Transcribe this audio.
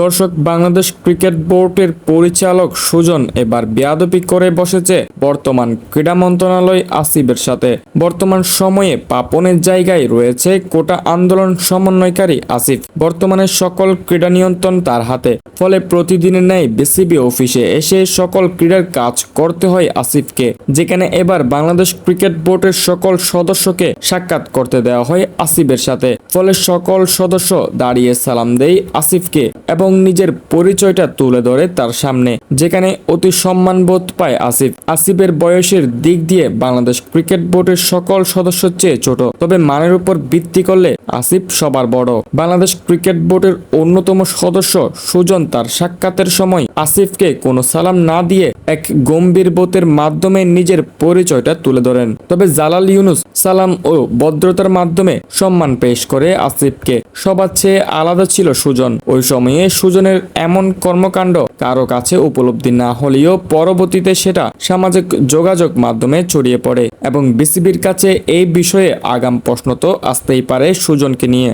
দর্শক, বাংলাদেশ ক্রিকেট বোর্ডের পরিচালক সুজন এবার বেয়াদবি করে বসেছে বর্তমান ক্রীড়া মন্ত্রণালয় আসিফের সাথে। বর্তমান সময়ে পাপনের জায়গায় রয়েছে কোটা আন্দোলন সমন্বয়কারী আসিফ। বর্তমানে সকল ক্রীড়া নিয়ন্ত্রণ তার হাতে। ফলে প্রতিদিনের ন্যায় বিসিবি অফিসে এসে সকল ক্রীড়ার কাজ করতে হয় আসিফকে। যেখানে এবার বাংলাদেশ ক্রিকেট বোর্ডের সকল সদস্যকে সাক্ষাৎ করতে দেওয়া হয় আসিফের সাথে। ফলে সকল সদস্য দাঁড়িয়ে সালাম দেয় আসিফকে এবং নিজের পরিচয়টা তুলে ধরে তার সামনে যেখানে অতি সম্মানবোধ পায় আসিফ। আসিফের বয়সের দিক দিয়ে বাংলাদেশ ক্রিকেট বোর্ডের সকল সদস্যের চেয়ে ছোট, তবে মানের উপর ভিত্তি করলে আসিফ সবার বড়। বাংলাদেশ ক্রিকেট বোর্ডের অন্যতম সদস্য সুজন তার সাক্ষাতের সময় আসিফকে কোনো সালাম না দিয়ে এক গম্ভীর বোতের মাধ্যমে নিজের পরিচয়টা তুলে ধরেন। তবে জালাল ইউনুস সালাম ও ভদ্রতার মাধ্যমে সম্মান পেশ করে আসিফকে। সবার চেয়ে আলাদা ছিল সুজন। ওই সময়ে সুজনের এমন কর্মকাণ্ড কারও কাছে উপলব্ধি না হলেও পরবর্তীতে সেটা সামাজিক যোগাযোগ মাধ্যমে ছড়িয়ে পড়ে এবং বিসিবির কাছে এই বিষয়ে আগাম প্রশ্ন তো আসতেই পারে সুজনকে নিয়ে।